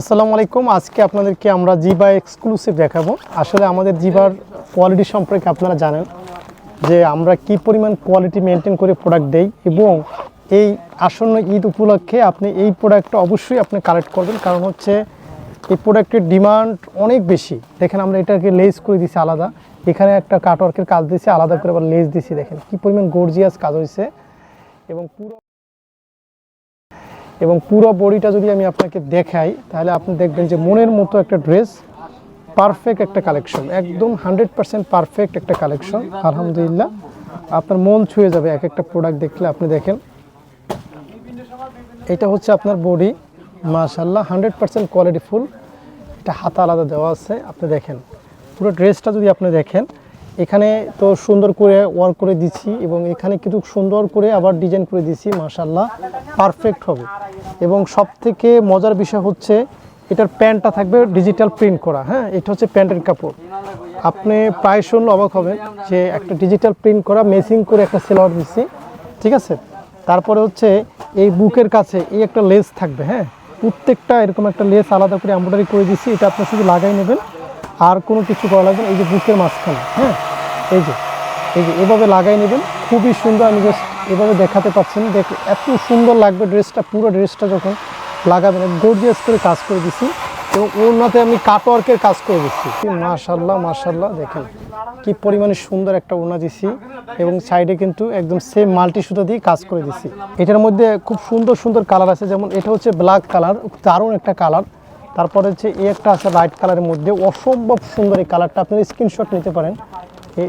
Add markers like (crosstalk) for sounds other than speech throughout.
আসসালামু আলাইকুম। আজকে আপনাদেরকে আমরা জিবা এক্সক্লুসিভ দেখাবো। আসলে আমাদের জিবার কোয়ালিটি সম্পর্কে আপনারা জানেন যে আমরা কি পরিমাণ কোয়ালিটি মেনটেন করে প্রোডাক্ট দেই এবং এই আসন্ন ঈদ উপলক্ষে আপনি এই প্রোডাক্টটা অবশ্যই আপনি কালেক্ট করবেন। কারণ হচ্ছে এই প্রোডাক্টের ডিমান্ড অনেক বেশি। দেখেন আমরা এটাকে লেস করে দিছি আলাদা। এখানে একটা কাটওয়ার্কের কাজ দিয়েছি আলাদা করে আবার লেস দিছি। দেখেন কি পরিমাণ গর্জিয়াস কাজ হয়েছে এবং পুরো এবং পুরো বডিটা যদি আমি আপনাকে দেখাই, তাহলে আপনি দেখবেন যে মনের মতো একটা ড্রেস পারফেক্ট একটা কালেকশন একদম হান্ড্রেড পার্সেন্ট পারফেক্ট একটা কালেকশন আলহামদুলিল্লাহ। আপনার মন ছুঁয়ে যাবে এক একটা প্রোডাক্ট দেখলে, আপনি দেখেন। এটা হচ্ছে আপনার বডি মাশাল্লাহ হান্ড্রেড পার্সেন্ট কোয়ালিটি ফুল এটা হাতা আলাদা দেওয়া আছে, আপনি দেখেন। পুরো ড্রেসটা যদি আপনি দেখেন এখানে তো সুন্দর করে ওয়ার্ক করে দিচ্ছি এবং এখানে কিন্তু সুন্দর করে আবার ডিজাইন করে দিছি মাশাল্লাহ পারফেক্ট হবে। এবং সব থেকে মজার বিষয় হচ্ছে, এটার প্যান্টটা থাকবে ডিজিটাল প্রিন্ট করা হ্যাঁ? এটা হচ্ছে প্যান্টের কাপড়। আপনি প্রায় শুনলে অবাক হবেন যে একটা ডিজিটাল প্রিন্ট করা মেসিং করে একটা সেলার দিচ্ছি ঠিক আছে? তারপরে হচ্ছে এই বুকের কাছে এই একটা লেস থাকবে হ্যাঁ? প্রত্যেকটা এরকম একটা লেস আলাদা করে এমব্রয়ডারি করে দিচ্ছি এটা আপনি শুধু লাগাই নেবেন। আর কোনো কিছু করা লাগবে। এই যে বুকের মাঝখানে হ্যাঁ? এই যে এই যে, এভাবে লাগাই নেবেন। খুবই সুন্দর, আমি জাস্ট এভাবে দেখাতে পাচ্ছেন দেখ এত সুন্দর লাগবে ড্রেসটা, পুরো ড্রেসটা যখন লাগাবেন গর্জিয়াস করে কাজ করে দিছি। এবং ওনাতে আমি কাটওয়ার্কের কাজ করে দিচ্ছি মাশাল্লাহ মাশাল্লাহ দেখেন কি পরিমাণে সুন্দর একটা ওনা দিছি। এবং সাইডে কিন্তু একদম সেম মাল্টি সুতা দিয়ে কাজ করে দিছি। এটার মধ্যে খুব সুন্দর সুন্দর কালার আছে। যেমন এটা হচ্ছে ব্ল্যাক কালার দারুণ একটা কালার তারপরে হচ্ছে এই একটা আছে লাইট কালারের মধ্যে। অসম্ভব সুন্দর এই কালারটা আপনারা স্ক্রিনশট নিতে পারেন।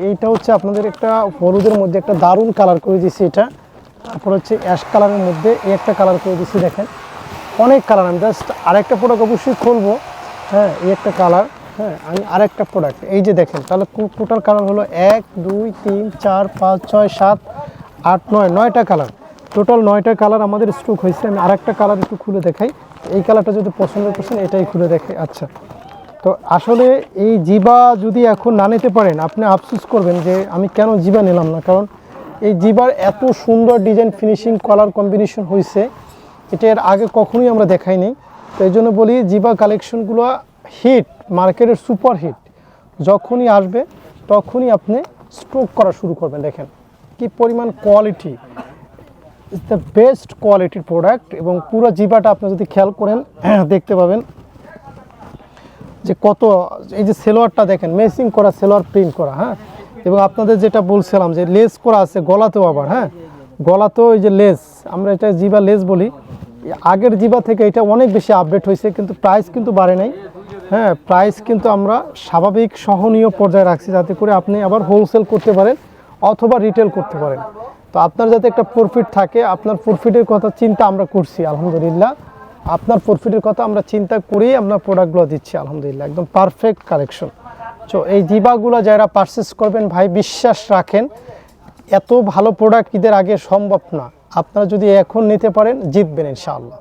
এইটা হচ্ছে আপনাদের একটা হলুদের মধ্যে একটা দারুণ কালার করে দিয়েছি এটা। তারপর হচ্ছে অ্যাশ কালারের মধ্যে এই একটা কালার করে দিয়েছি দেখেন। অনেক কালার আমি জাস্ট আরেকটা প্রোডাক্ট অবশ্যই খুলবো। হ্যাঁ এই একটা কালার হ্যাঁ আমি আরেকটা প্রোডাক্ট এই যে দেখেন, তাহলে টোটাল কালার হলো এক, দুই, তিন, চার, পাঁচ, ছয়, সাত, আট, নয়, নয়টা কালার টোটাল নয়টা কালার আমাদের স্টক হয়েছে। আমি আরেকটা কালার একটু খুলে দেখাই। এই কালারটা যদি পছন্দ করছেন, এটাই খুলে দেখে। আচ্ছা। তো আসলে এই জিবা যদি এখন না নিতে পারেন, আপনি আফসোস করবেন যে আমি কেন জিবা নিলাম না? কারণ এই জিবার এত সুন্দর ডিজাইন, ফিনিশিং কালার কম্বিনেশন হয়েছে এটা এর আগে কখনোই আমরা দেখাইনি তো এই জন্য বলি, জিবা কালেকশনগুলো হিট মার্কেটের সুপার হিট যখনই আসবে, তখনই আপনি স্ট্রোক করা শুরু করবেন, দেখেন। কি পরিমাণ কোয়ালিটি ইজ দ্য বেস্ট কোয়ালিটির প্রোডাক্ট এবং পুরো জিবাটা আপনি যদি খেয়াল করেন, (clears throat) দেখতে পাবেন। যে কত, এই যে সেলোয়ারটা দেখেন মেসিং করা সেলোয়ার প্রিন্ট করা হ্যাঁ? এবং আপনাদের যেটা বলছিলাম যে লেস করা আছে, গলাতেও আবার হ্যাঁ? গলাতেও এই যে লেস আমরা এটা জিবা লেস বলি। আগের জিবা থেকে এটা অনেক বেশি আপডেট হয়েছে, কিন্তু প্রাইস কিন্তু বাড়ে নাই। হ্যাঁ প্রাইস কিন্তু আমরা স্বাভাবিক সহনীয় পর্যায়ে রাখছি, যাতে করে আপনি আবার হোলসেল করতে পারেন অথবা রিটেল করতে পারেন। তো আপনার যাতে একটা প্রফিট থাকে, আপনার প্রফিটের কথা চিন্তা আমরা করছি, আলহামদুলিল্লাহ। আপনার প্রফিটের কথা আমরা চিন্তা করেই আমরা প্রোডাক্টগুলো দিচ্ছি, আলহামদুলিল্লাহ। একদম পারফেক্ট কালেকশন তো এই জিবাগুলো যারা পারচেস করবেন, ভাই, বিশ্বাস রাখেন, এত ভালো প্রোডাক্ট ঈদের আগে সম্ভব না। আপনারা যদি এখন নিতে পারেন, জিতবেন, ইনশাআল্লাহ।